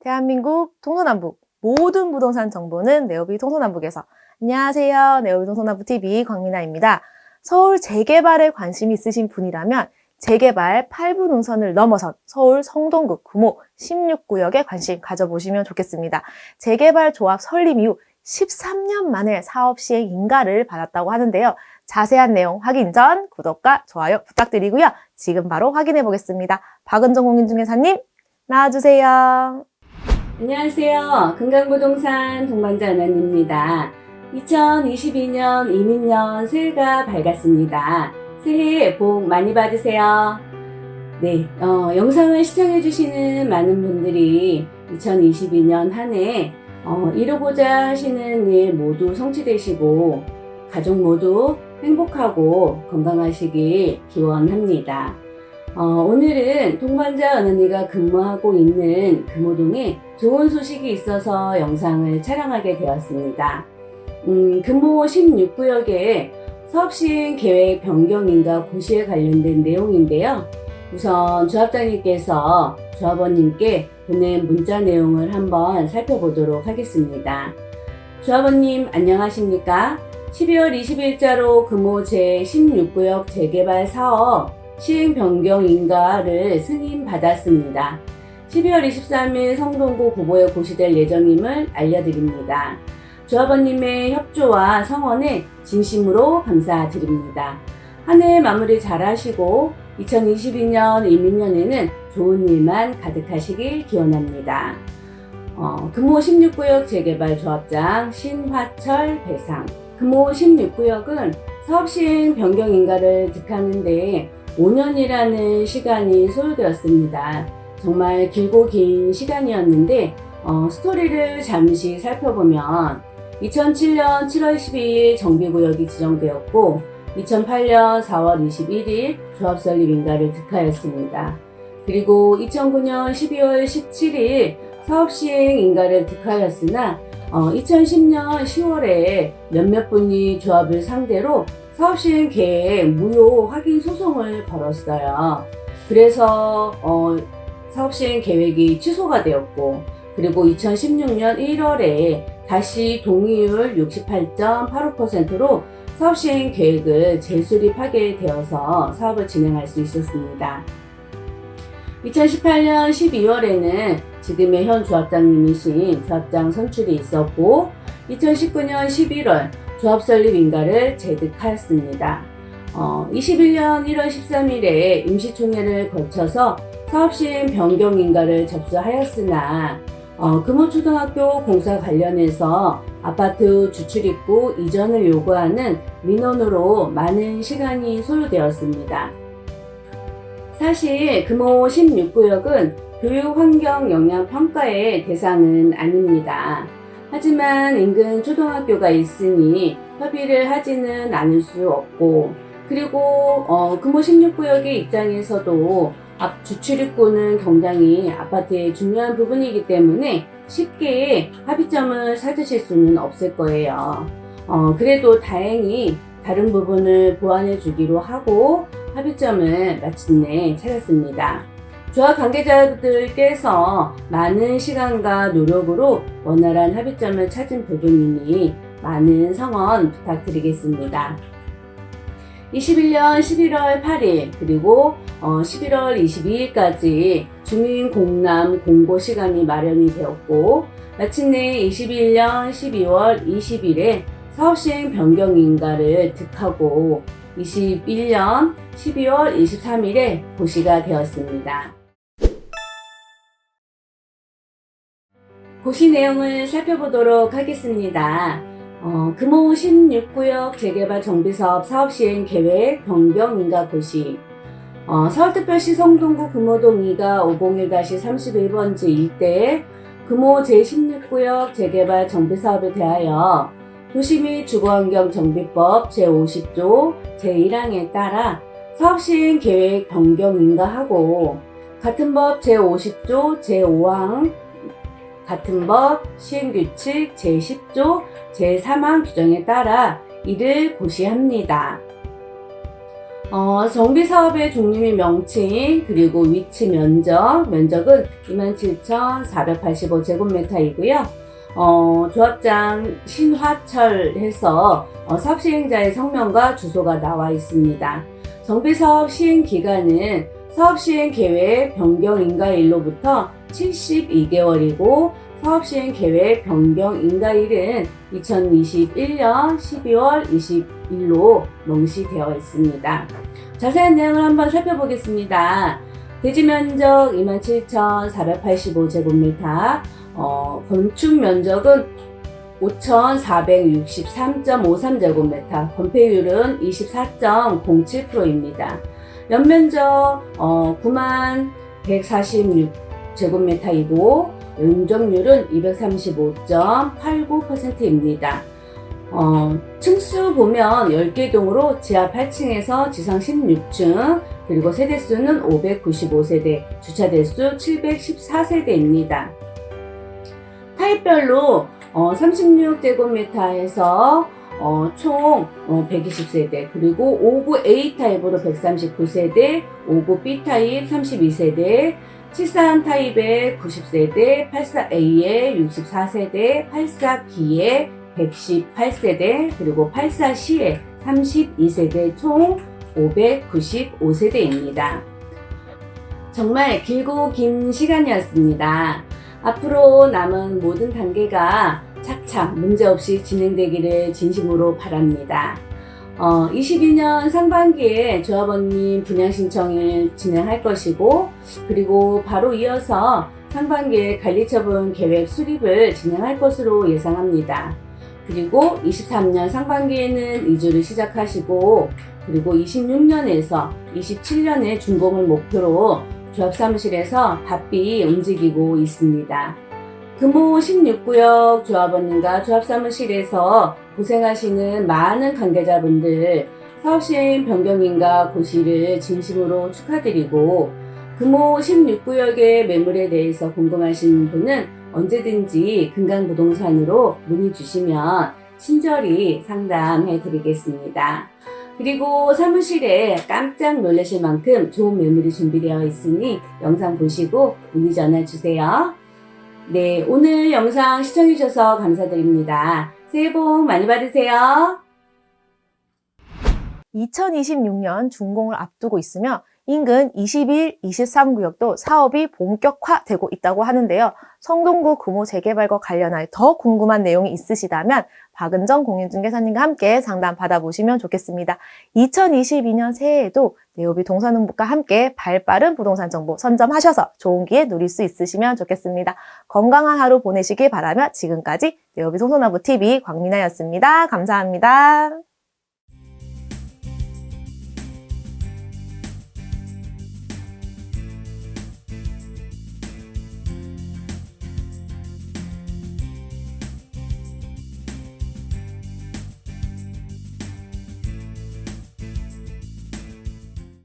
대한민국 동서남북 모든 부동산 정보는 네오비 동서남북에서 안녕하세요. 네오비 동서남북 TV 광민아입니다. 서울 재개발에 관심 있으신 분이라면 재개발 8부 능선을 넘어선 서울 성동구 구모 16구역에 관심 가져보시면 좋겠습니다. 재개발 조합 설립 이후 13년 만에 사업 시행 인가를 받았다고 하는데요. 자세한 내용 확인 전 구독과 좋아요 부탁드리고요. 지금 바로 확인해 보겠습니다. 박은정 공인중개사님 나와주세요. 안녕하세요. 금강부동산 동반자 은하입니다. 2022년 이민년 새해가 밝았습니다. 새해 복 많이 받으세요. 네, 어, 영상을 시청해주시는 많은 분들이 2022년 한 해 어, 이루고자 하시는 일 모두 성취되시고 가족 모두 행복하고 건강하시길 기원합니다. 어, 오늘은 동반자 은은이가 근무하고 있는 금호동에 좋은 소식이 있어서 영상을 촬영하게 되었습니다. 음, 금호 16구역의 사업시행 계획 변경인가 고시에 관련된 내용인데요. 우선 조합장님께서 조합원님께 보낸 문자 내용을 한번 살펴보도록 하겠습니다. 조합원님 안녕하십니까? 12월 20일자로 금호 제16구역 재개발 사업 시행 변경 인가를 승인받았습니다. 12월 23일 성동구 구보에 고시될 예정임을 알려드립니다. 조합원님의 협조와 성원에 진심으로 감사드립니다. 한 해 마무리 잘 하시고 2022년 이민년에는 좋은 일만 가득하시길 기원합니다. 어, 금호 16구역 재개발 조합장 신화철 배상 금호 16구역은 사업시행 변경 인가를 득하는데 5년이라는 시간이 소요되었습니다. 정말 길고 긴 시간이었는데 어, 스토리를 잠시 살펴보면 2007년 7월 12일 정비구역이 지정되었고 2008년 4월 21일 조합 설립 인가를 득하였습니다. 그리고 2009년 12월 17일 사업 시행 인가를 득하였으나 어, 2010년 10월에 몇몇 분이 조합을 상대로 사업 시행 계획 무효 확인 소송을 걸었어요. 그래서 어, 사업 시행 계획이 취소가 되었고 그리고 2016년 1월에 다시 동의율 68.85%로 사업 시행 계획을 재수립하게 되어서 사업을 진행할 수 있었습니다. 2018년 12월에는 지금의 현 조합장님이신 조합장 선출이 있었고 2019년 11월 조합 설립 인가를 재득하였습니다. 어, 21년 1월 13일에 임시총회를 거쳐서 사업시행 변경 인가를 접수하였으나 어, 금호초등학교 공사 관련해서 아파트 주출입구 이전을 요구하는 민원으로 많은 시간이 소요되었습니다. 사실 금호 16구역은 교육환경영향평가의 대상은 아닙니다. 하지만 인근 초등학교가 있으니 협의를 하지는 않을 수 없고 그리고 어, 금호 16구역의 입장에서도 앞 주출입구는 굉장히 아파트의 중요한 부분이기 때문에 쉽게 합의점을 찾으실 수는 없을 거예요. 어, 그래도 다행히 다른 부분을 보완해 주기로 하고 합의점을 마침내 찾았습니다. 조합 관계자들께서 많은 시간과 노력으로 원활한 합의점을 찾은 부분이니 많은 성원 부탁드리겠습니다. 21년 11월 8일 그리고 11월 22일까지 주민 공람 공고 시간이 마련이 되었고 마침내 21년 12월 20일에 사업시행 변경 인가를 득하고 21년 12월 23일에 고시가 되었습니다. 고시 내용을 살펴보도록 하겠습니다. 어, 금호 16구역 재개발 정비사업 사업시행 계획 변경 인가 고시. 어, 서울특별시 성동구 금호동 2가 501-31번지 일대에 금호 제16구역 재개발 정비사업에 대하여 도시 및 주거환경 정비법 제50조 제1항에 따라 사업시행 계획 변경 인가하고 같은 법 제50조 제5항 같은 법 시행규칙 제10조 제3항 규정에 따라 이를 고시합니다. 어, 정비 사업의 종류 및 명칭, 그리고 위치 면적, 면적은 27,485제곱미터이고요. 어, 조합장 신화철 해서 어, 사업 시행자의 성명과 주소가 나와 있습니다. 정비 사업 시행 기간은 사업 시행 계획 변경 인가일로부터 72개월이고 사업 시행 계획 변경 인가일은 2021년 12월 20일로 명시되어 있습니다. 자세한 내용을 한번 살펴보겠습니다. 대지 면적 27,485제곱미터, 어, 건축 면적은 5,463.53제곱미터, 건폐율은 24.07%입니다. 연면적 어, 9만 146 제곱미터이고 용적률은 235.89%입니다. 어, 층수 보면 10개 동으로 지하 8층에서 지상 16층, 그리고 세대수는 595세대, 주차대수 714세대입니다. 타입별로 어, 36제곱미터에서 어, 총 어, 120세대, 그리고 59 A 타입으로 139세대, 59 B 타입 32세대, 73 타입에 90세대, 84 A에 64세대, 84 B에 118세대, 그리고 84 C에 32세대 총 595세대입니다. 정말 길고 긴 시간이었습니다. 앞으로 남은 모든 단계가 착착 문제없이 진행되기를 진심으로 바랍니다. 어, 22년 상반기에 조합원님 분양 신청을 진행할 것이고, 그리고 바로 이어서 상반기에 관리처분 계획 수립을 진행할 것으로 예상합니다. 그리고 23년 상반기에는 이주를 시작하시고, 그리고 26년에서 27년에 준공을 목표로 조합사무실에서 바삐 움직이고 있습니다. 금호 16구역 조합원님과 조합사무실에서 고생하시는 많은 관계자분들 사업시행 변경인가 고시를 진심으로 축하드리고 금호 16구역의 매물에 대해서 궁금하신 분은 언제든지 금강부동산으로 문의 주시면 친절히 상담해 드리겠습니다. 그리고 사무실에 깜짝 놀라실 만큼 좋은 매물이 준비되어 있으니 영상 보시고 문의 전화 주세요. 네, 오늘 영상 시청해주셔서 감사드립니다. 새해 복 많이 받으세요. 2026년 준공을 앞두고 있으며 인근 21, 23구역도 사업이 본격화되고 있다고 하는데요. 성동구 금호 재개발과 관련하여 더 궁금한 내용이 있으시다면 박은정 공인중개사님과 함께 상담 받아보시면 좋겠습니다. 2022년 새해에도 네오비 동산운북과 함께 발빠른 부동산 정보 선점하셔서 좋은 기회 누릴 수 있으시면 좋겠습니다. 건강한 하루 보내시길 바라며 지금까지 네오비 동서나무 TV 광민아였습니다. 감사합니다.